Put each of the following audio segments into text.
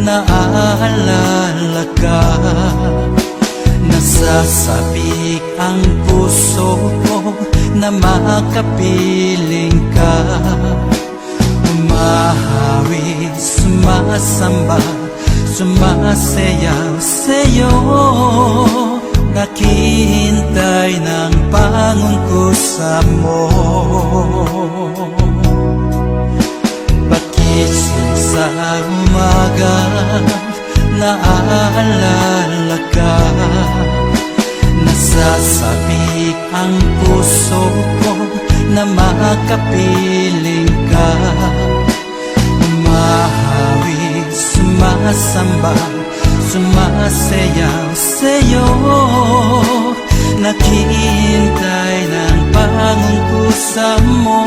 Naaalala ka Nasasabik ang puso ko Na makapiling ka. Umahawi, sumasamba Sumasayaw sa'yo. Nakihintay ng pangungkusa mo Sa umaga Naaalala ka. Nasasabik ang puso ko Na makapiling ka. Umahawi, sumasamba Sumasayaw sa'yo. Naghihintay ng pangungkusa mo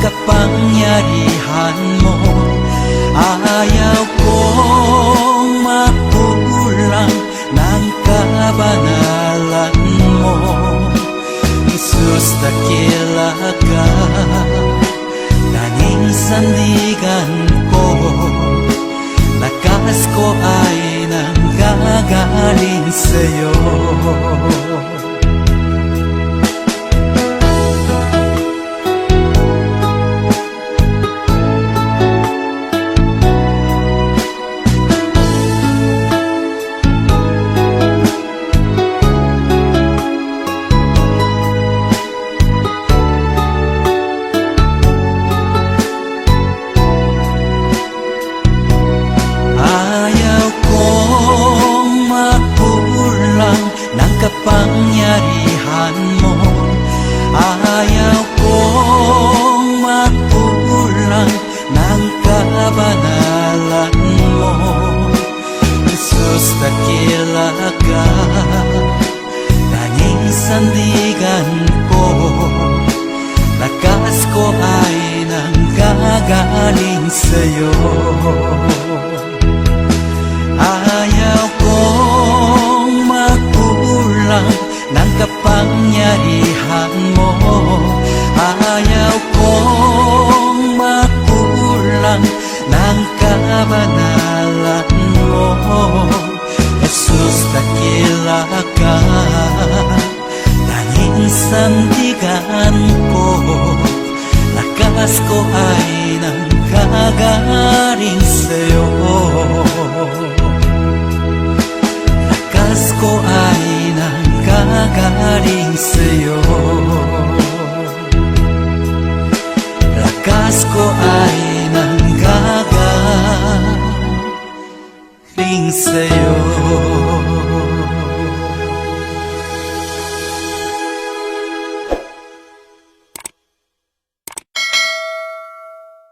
kapangyarihan mo. Ayaw kong makulang ng kabanalan mo. Jesus, dakila ka Tanging sandigan ko. Lakas ko ay nanggagaling sa'yo kapangyarihan mo. Ayaw kong makulang ng kabanalan mo. Jesus, dakila ka Tanging sandigan ko. Lakas ko ay nanggagaling sa'yo kapangyarihan mo. Ayaw kong makulang ng kabanalan mo. Jesus, dakila ka. Tanging sandigan ko Lakas ko ay nang kagaling sa'yo. Señor.